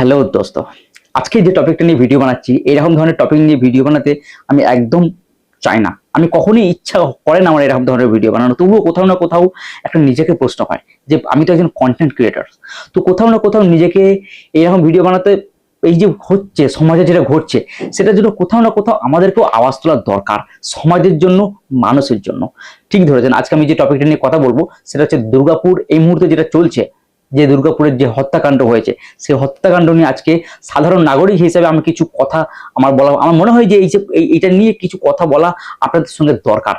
Hello দোস্ত, আজকে যে টপিকটা নিয়ে ভিডিও বানাচ্ছি, এরকম ধরনের টপিক নিয়ে ভিডিও বানাতে আমি একদম চাই না। আমি কখনোই ইচ্ছা করে না আমার এরকম ধরনের ভিডিও বানানো। তবুও কোথাও না কোথাও একটা নিজেকে প্রশ্ন হয় যে, আমি তো একজন কন্টেন্ট ক্রিয়েটার তো কোথাও না কোথাও নিজেকে এরকম ভিডিও বানাতে এই যে হচ্ছে, সমাজে যেটা ঘটছে, সেটার জন্য কোথাও না কোথাও আমাদেরকেও আওয়াজ তোলার দরকার, সমাজের জন্য, মানুষের জন্য। ঠিক ধরেছেন, আজকে আমি যে টপিকটা নিয়ে কথা বলব, সেটা হচ্ছে দুর্গাপুর এই মুহূর্তে যেটা চলছে যে দুর্গাপুরের যে হত্যাকাণ্ড হয়েছে, সেই হত্যাকাণ্ড নিয়ে আজকে সাধারণ নাগরিক হিসেবে আমি কিছু কথা আমার বলা, আমার মনে হয় যে এই যে, এই- এইটা নিয়ে কিছু কথা বলা আপনাদের সঙ্গে দরকার।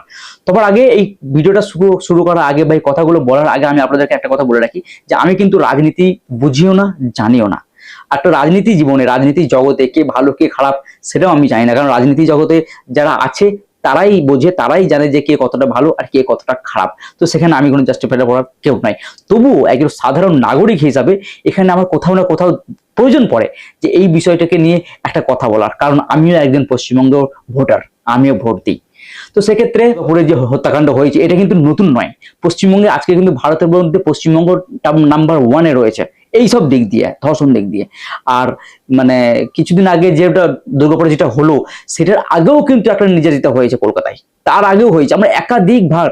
তবে আগে এই ভিডিওটা শুরু শুরু করার আগে বা এই কথাগুলো বলার আগে আমি আপনাদেরকে একটা কথা বলে রাখি যে আমি কিন্তু রাজনীতি বুঝিও না, জানিও না। একটা রাজনীতি জীবনে, রাজনীতি জগতে কে ভালো, কে খারাপ, সেটাও আমি জানি না। কারণ রাজনীতি জগতে যারা আছে তারাই বোঝে, তারাই জানে যে কে কতটা ভালো আর কে কতটা খারাপ। তো সেখানে আমি কোনো জাস্টিফাই করার কেউ নাই। তবুও একজন সাধারণ নাগরিক হিসাবে এখানে আমার কোথাও না কোথাও প্রয়োজন পড়ে যে এই বিষয়টাকে নিয়ে একটা কথা বলার। কারণ আমিও একজন পশ্চিমবঙ্গ ভোটার, আমিও ভোট দিই। তো সেক্ষেত্রে পুরো যে হত্যাকাণ্ড হয়েছে, এটা কিন্তু নতুন নয়। পশ্চিমবঙ্গে আজকে কিন্তু ভারতের মধ্যে পশ্চিমবঙ্গ নাম্বার ওয়ানে রয়েছে। এই সব দিক দিয়ে, ধর্ষণ দিক দিয়ে। আর মানে কিছুদিন আগে যেটা দুর্গাপুরে যেটা হলো, সেটার আগেও কিন্তু একটা নির্যাতিত হয়েছে কলকাতায়। তার আগেও হয়েছে। আমরা একাধিক ভার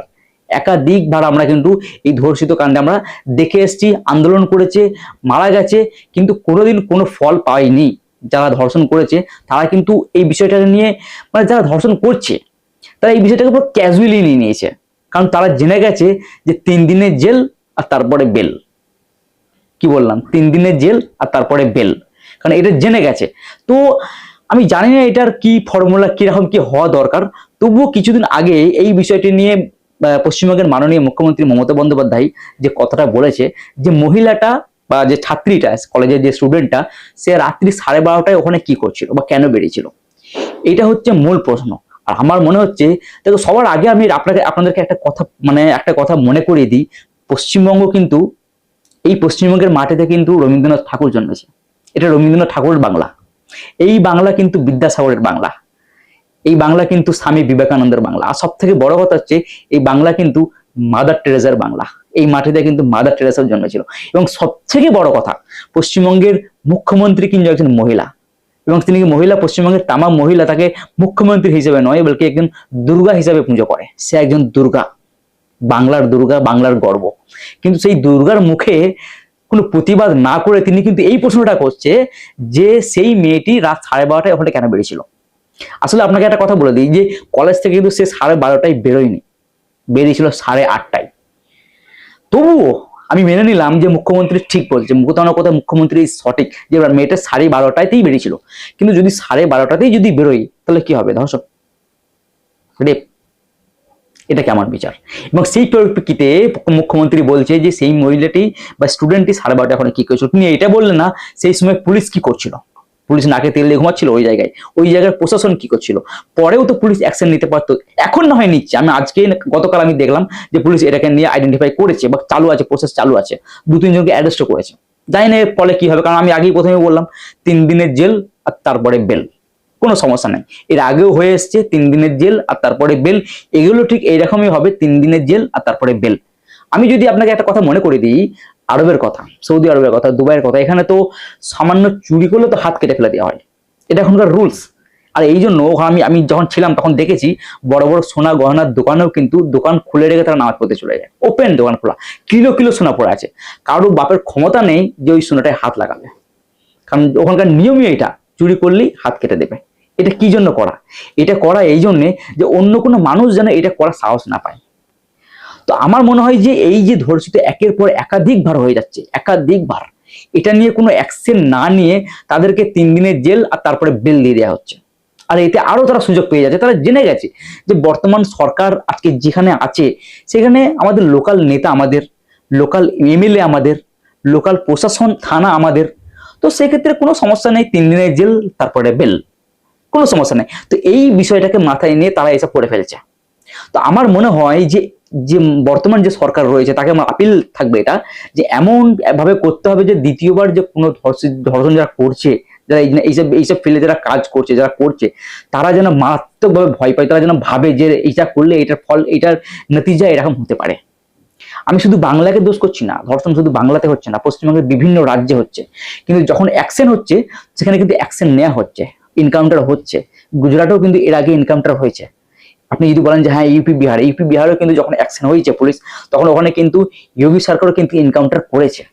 একাধিক ভার আমরা কিন্তু এই ধর্ষিত কাণ্ডে আমরা দেখে এসেছি, আন্দোলন করেছে, মারা গেছে, কিন্তু কোনোদিন কোনো ফল পায়নি। যারা ধর্ষণ করেছে, তারা কিন্তু এই বিষয়টাকে নিয়ে মানে যারা ধর্ষণ করছে, তারা এই বিষয়টাকে পুরো ক্যাজুয়ালি নিয়ে নিয়েছে। কারণ তারা জেনে গেছে যে তিন দিনের জেল আর তারপরে বেল। কি বললাম? তিন দিনের জেল আর তারপরে বেল কারণ এটা জেনে গেছে। তো আমি জানি না এটার কি ফর্মুলা কীরকম কি হওয়া দরকার। তবুও কিছুদিন আগে এই বিষয়টি নিয়ে পশ্চিমবঙ্গের মাননীয় মুখ্যমন্ত্রী মমতা বন্দ্যোপাধ্যায় যে কথাটা বলেছে, যে মহিলাটা বা যে ছাত্রীটা কলেজের যে স্টুডেন্টটা সে রাত্রি সাড়ে বারোটায় ওখানে কি করছিল বা কেন বেরিয়েছিল? এটা হচ্ছে মূল প্রশ্ন। আর আমার মনে হচ্ছে, দেখো, সবার আগে আমি আপনাকে, আপনাদেরকে একটা কথা মানে একটা কথা মনে করিয়ে দিই। পশ্চিমবঙ্গ কিন্তু এই পশ্চিমবঙ্গের মাটিতে কিন্তু রবীন্দ্রনাথ ঠাকুর জন্মেছে। এটা রবীন্দ্রনাথ ঠাকুরের বাংলা। এই বাংলা কিন্তু বিদ্যাসাগরের বাংলা। এই বাংলা কিন্তু স্বামী বিবেকানন্দের বাংলা। আর সব থেকে বড় কথা হচ্ছে, এই বাংলা কিন্তু মাদার টেরেজার বাংলা। এই মাটিতে কিন্তু মাদার টেরেসার জন্মেছিল। এবং সব থেকে বড় কথা, পশ্চিমবঙ্গের মুখ্যমন্ত্রী কিন্তু একজন মহিলা। এবং তিনি মহিলা, পশ্চিমবঙ্গের তামাম মহিলা তাকে মুখ্যমন্ত্রী হিসেবে নয়, বলকে একজন দুর্গা হিসেবে পুজো করে। সে একজন দুর্গা। বাংলার দুর্গা, বাংলার গর্ব। কিন্তু সেই দুর্গার মুখে কোনো প্রতিবাদ না করে তিনি কিন্তু এই প্রশ্নটা করছে যে সেই মেয়েটি রাত সাড়ে বারোটায় ওখানে কেন বেরিয়েছিল? আসলে আপনাকে একটা কথা বলে দিই যে কলেজ থেকে কিন্তু সে সাড়ে বারোটায় বেরোয়নি। বেরিয়েছিল সাড়ে আটটায়। তবুও আমি মেনে নিলাম যে মুখ্যমন্ত্রী ঠিক বলছে কোথাও না কোথাও মুখ্যমন্ত্রী সঠিক যে মেয়েটা সাড়ে বারোটাতেই বেরিয়েছিল। কিন্তু যদি সাড়ে বারোটাতেই যদি বেরোই তাহলে কি হবে? ধর্ষণ। রেপ। এটা কি আমার বিচার? এবং সেই পরিপ্রেক্ষিতে মুখ্যমন্ত্রী বলছে যে সেই মহিলাটি বা স্টুডেন্টটি সাড়ে বারোটা এখন কি করেছিল তিনি এটা বললেন না, সেই সময় পুলিশ কি করছিল? পুলিশ নাকে তেল দিয়ে ঘুমাচ্ছিল ওই জায়গায়। ওই জায়গার প্রশাসন কি করছিল? পরেও তো পুলিশ অ্যাকশন নিতে পারতো। এখন না হয় নিচ্ছে। আমি আজকে গতকাল আমি দেখলাম যে পুলিশ এটাকে নিয়ে আইডেন্টিফাই করেছে বা চালু আছে প্রসেস চালু আছে। দু তিনজনকে অ্যারেস্টও করেছে। জানি না এর ফলে কি হবে, কারণ আমি আগেই প্রথমে বললাম, তিন দিনের জেল আর তারপরে বেল কোনো সমস্যা নাই। এর আগেও হয়ে এসছে, তিন দিনের জেল আর তারপরে বেল। এগুলো ঠিক এইরকমই হবে, তিন দিনের জেল আর তারপরে বেল। আমি যদি আপনাকে একটা কথা মনে করে দিই, আরবের কথা, সৌদি আরবের কথা, দুবাইয়ের কথা, এখানে তো সামান্য চুরি করলে তো হাত কেটে ফেলে দেওয়া হয়। এটা এখনকার রুলস আর এই জন্য আমি আমি যখন ছিলাম তখন দেখেছি, বড় বড় সোনা গহনার দোকানেও কিন্তু দোকান খুলে রেখে তারা নামাজ পড়তে চলে যায়। ওপেন দোকান খোলা। কিলো কিলো সোনা পড়ে আছে। কারোর বাপের ক্ষমতা নেই যে ওই সোনাটায় হাত লাগাবে। কারণ ওখানকার নিয়মই এটা চুরি করলেই হাত কেটে দেবে। এটা কি জন্য করা? এটা করা এই জন্যে যে অন্য কোনো মানুষ যেন এটা করার সাহস না পায়। তো আমার মনে হয় যে এই যে ধর্ষিত একের পর একাধিকবার হয়ে যাচ্ছে একাধিকবার এটা নিয়ে কোনো অ্যাকশন না নিয়ে তাদেরকে তিন দিনের জেল আর তারপরে বেল দিয়ে দেওয়া হচ্ছে। আর এতে আরও তারা সুযোগ পেয়ে যাচ্ছে। তারা জেনে গেছে যে বর্তমান সরকার আজকে যেখানে আছে, সেখানে আমাদের লোকাল নেতা আমাদের লোকাল এমএলএ আমাদের লোকাল প্রশাসন থানা আমাদের। তো সেক্ষেত্রে কোনো সমস্যা নেই, তিন দিনের জেল, তারপরে বেল কোনো সমস্যা নেই। তো এই বিষয়টাকে মাথায় নিয়ে তারা এসব করে ফেলছে। তো আমার মনে হয় যে যে বর্তমান যে সরকার রয়েছে, তাকে আমার আপিল থাকবে এটা, যে এমন ভাবে করতে হবে যে দ্বিতীয়বার যে কোনো ধর্ষি- ধর্ষণ যারা করছে, যারা এইসব এইসব ফিল্ডে যারা কাজ করছে, যারা করছে, তারা যেন মারাত্মকভাবে ভয় পায়, তারা যেন ভাবে যে এইটা করলে এটার ফল, এটার নতিজা এরকম হতে পারে। আমি শুধু বাংলাকে দোষ করছি না, ধর্ষণ শুধু বাংলাতে হচ্ছে না, পশ্চিমবঙ্গের বিভিন্ন রাজ্যে হচ্ছে। কিন্তু যখন অ্যাকশন হচ্ছে, সেখানে কিন্তু অ্যাকশন নেওয়া হচ্ছে। ইনকাউন্টার হচ্ছে। গুজরাটেও কিন্তু এর আগে ইনকাউন্টার হয়েছে। আপনি যদি বলেন যে হ্যাঁ ইউপি বিহার ইউপি বিহারেও কিন্তু যখন অ্যাকশন হয়েছে পুলিশ তখন ওখানে কিন্তু যোগী সরকারও কিন্তু ইনকাউন্টার করেছে।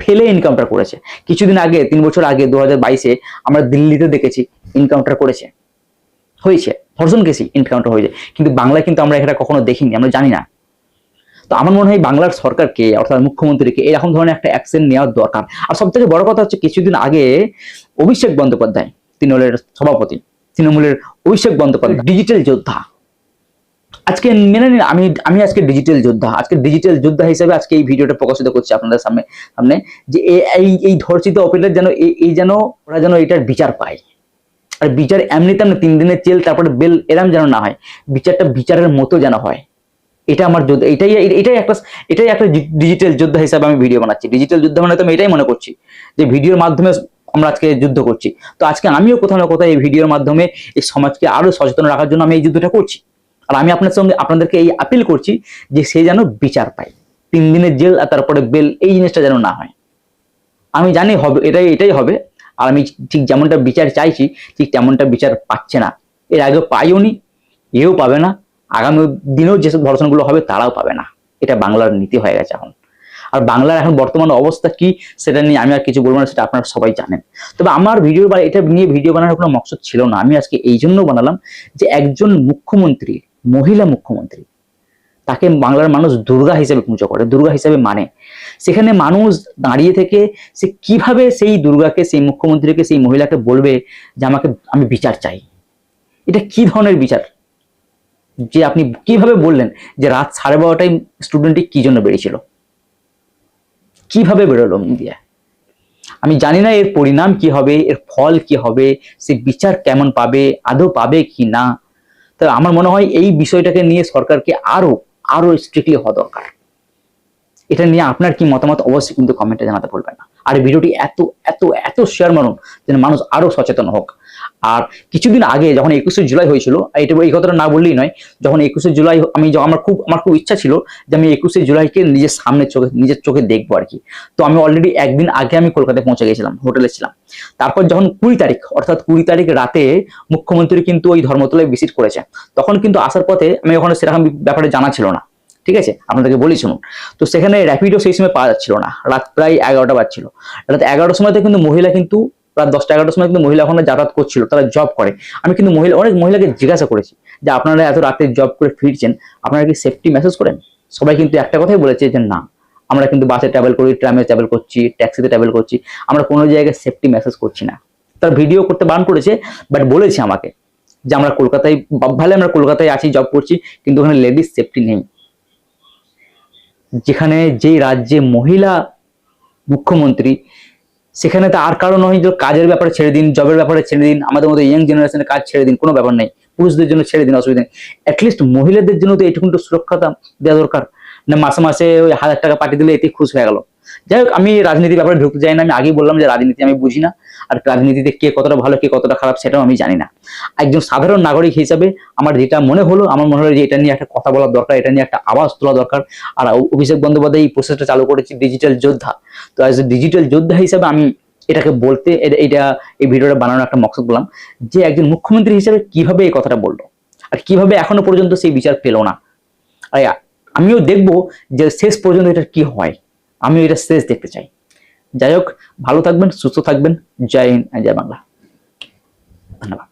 ফেলে ইনকাউন্টার করেছে। কিছুদিন আগে, তিন বছর আগে দু হাজার বাইশে আমরা দিল্লিতে দেখেছি ইনকাউন্টার করেছে। হয়েছে। ধর্ষণ কেসি এনকাউন্টার হয়েছে। কিন্তু বাংলায় কিন্তু আমরা এটা কখনো দেখিনি, আমরা জানি না। তো আমার মনে হয় বাংলার সরকারকে, অর্থাৎ মুখ্যমন্ত্রীকে, এরকম ধরনের একটা অ্যাকশন নেওয়ার দরকার। আর সব থেকে বড় কথা হচ্ছে, কিছুদিন আগে অভিষেক বন্দ্যোপাধ্যায় তৃণমূলের সভাপতি তৃণমূলের অভিষেক বন্দ্যোপাধ্যায় ডিজিটাল যোদ্ধা। আজকে মেনে নিন আমি আমি আজকে ডিজিটাল যোদ্ধা। আজকে ডিজিটাল যোদ্ধা হিসেবে আজকে এই ভিডিওটা প্রকাশিত করছি আপনাদের সামনে সামনে যে এই এই ধর্ষিত অপিলের যেন এই- এই যেন ওরা যেন এটার বিচার পায়। আর বিচার এমনি তেমনি তিন দিনের চেল তারপরে বেল এরম যেন না হয় বিচারটা বিচারের মতো যেন হয়। এটা আমার যোদ্ধা এটাই এটাই একটা এটাই একটা ডিজিটাল যোদ্ধা হিসাবে আমি ভিডিও বানাচ্ছি। ডিজিটাল যোদ্ধা মানে তো আমি এটাই মনে করছি যে ভিডিওর মাধ্যমে আমরা আজকে যুদ্ধ করছি। তো আজকে আমিও কোথাও না কোথাও এই ভিডিওর মাধ্যমে এই সমাজকে আরও সচেতন রাখার জন্য আমি এই যুদ্ধটা করছি। আর আমি আপনার সঙ্গে, আপনাদেরকে এই আপিল করছি যে সে যেন বিচার পায়। তিন দিনের জেল আর তারপরে বেল এই জিনিসটা যেন না হয়। আমি জানি হবে, এটাই এটাই হবে। আর আমি ঠিক যেমনটা বিচার চাইছি, ঠিক তেমনটা বিচার পাচ্ছে না। এর আগেও পাইওনি এও পাবে না। আগামী দিনেও যেসব ধর্ষণগুলো হবে, তারাও পাবে না। এটা বাংলার নীতি হয়ে গেছে এখন। আর বাংলার এখন বর্তমান অবস্থা কি সেটা নিয়ে আমি আর কিছু বলব না, সেটা আপনারা সবাই জানেন। তবে আমার ভিডিও বা এটা নিয়ে ভিডিও বানানোর কোনো মকসদ ছিল না। আমি আজকে এই জন্য বানালাম যে একজন মুখ্যমন্ত্রী, মহিলা মুখ্যমন্ত্রী, তাকে বাংলার মানুষ দুর্গা হিসেবে পুজো করে, দুর্গা হিসেবে মানে। সেখানে মানুষ দাঁড়িয়ে থেকে সে কীভাবে সেই দুর্গাকে, সেই মুখ্যমন্ত্রীকে, সেই মহিলাকে বলবে যে আমাকে, আমি বিচার চাই? এটা কি ধরনের বিচার? যে আপনি কীভাবে বললেন যে রাত সাড়ে বারোটায় স্টুডেন্টটি কি জন্য বেরিয়েছিল? কীভাবে বেরোলো মুখ দিয়ে আমি জানি না এর পরিণাম কি হবে, এর ফল কি হবে, সে বিচার কেমন পাবে, আদৌ পাবে কি না। তবে আমার মনে হয় এই বিষয়টাকে নিয়ে সরকারকে আরও আরও স্ট্রিক্টলি হওয়া দরকার। এটা নিয়ে আপনার কি মতামত অবশ্যই কিন্তু কমেন্টে জানাতে ভুলবেন না। আর ভিডিওটি এত এত এত শেয়ার মানুন যেন মানুষ আরও সচেতন হোক। আর কিছুদিন আগে যখন একুশে জুলাই হয়েছিল এটা এই কথাটা না বললেই নয়, যখন একুশে জুলাই আমি আমার খুব আমার খুব ইচ্ছা ছিল যে আমি একুশে জুলাইকে নিজের সামনে চোখে, নিজের চোখে দেখব আর কি। তো আমি অলরেডি একদিন আগে আমি কলকাতায় পৌঁছে গেছিলাম, হোটেলে ছিলাম। তারপর যখন কুড়ি তারিখ, অর্থাৎ কুড়ি তারিখ রাতে মুখ্যমন্ত্রী কিন্তু ওই ধর্মতলায় ভিজিট করেছে। তখন কিন্তু আসার পথে আমি ওখানে সেরকম ব্যাপারে জানা ছিল না। ঠিক আছে? আপনাদেরকে বলি শুনুন। তো সেখানে র্যাপিডও সেই সময় পাওয়া যাচ্ছিল না। রাত প্রায় এগারোটা বাজছিল। রাত এগারোটার সময়তে কিন্তু মহিলা কিন্তু রাত দশটা এগারোটার সময় কিন্তু মহিলা ওখানে যাতায়াত করছিল, তারা জব করে। আমি কিন্তু মহিলা, অনেক মহিলাকে জিজ্ঞাসা করেছি যে আপনারা এত রাতে জব করে ফিরছেন, আপনারা কি সেফটি মেসেজ করেন? সবাই কিন্তু একটা কথাই বলেছে যে না, আমরা কিন্তু বাসে ট্রাভেল করি ট্রামে ট্রাভেল করছি ট্যাক্সিতে ট্রাভেল করছি, আমরা কোনো জায়গায় সেফটি মেসেজ করছি না। তার ভিডিও করতে বান করেছে বাট বলেছে আমাকে যে আমরা কলকাতায়, ভালো আমরা কলকাতায় আছি জব করছি, কিন্তু ওখানে লেডিস সেফটি নেই। যেখানে যেই রাজ্যে মহিলা মুখ্যমন্ত্রী সেখানে তো আর কারও নয় কাজের ব্যাপারে ছেড়ে দিন জবের ব্যাপারে ছেড়ে দিন, আমাদের মতো ইয়াং জেনারেশনের কাজ ছেড়ে দিন, কোনো ব্যাপার নেই। পুরুষদের জন্য ছেড়ে দিন, অসুবিধা নেই। অ্যাটলিস্ট মহিলাদের জন্য তো এটুকুন তো সুরক্ষা দেওয়া দরকার। না, মাসে মাসে ওই হাজার টাকা পাঠিয়ে দিলে এতে খুশ হয়ে গেল। যাই হোক, আমি রাজনীতির ব্যাপারে ঢুকতে যাই না, আমি আগেই বললাম যে রাজনীতি আমি বুঝি না। আর রাজনীতিতে কে কতটা ভালো, কে কতটা খারাপ সেটাও আমি জানি না। একজন সাধারণ নাগরিক হিসাবে আমার যেটা মনে হলো, আমার মনে হলো যে এটা নিয়ে একটা কথা বলার দরকার, এটা নিয়ে একটা আওয়াজ তোলা দরকার। আর অভিষেক বন্দ্যোপাধ্যায় এই প্রসেসটা চালু করেছে ডিজিটাল যোদ্ধা। তো অ্যাজ এ ডিজিটাল যোদ্ধা হিসাবে আমি এটাকে বলতে, এটা- এই ভিডিওটা বানানোর একটা মকসদ বললাম যে একজন মুখ্যমন্ত্রী হিসেবে কীভাবে এই কথাটা বলল? আর কীভাবে এখনও পর্যন্ত সেই বিচার পেল না? আমিও দেখব যে শেষ পর্যন্ত এটা কি হয়। আমিও এটা শেষ দেখতে চাই। যাই হোক ভালো থাকবেন সুস্থ থাকবেন। জয় হিন্দ জয় বাংলা। ধন্যবাদ।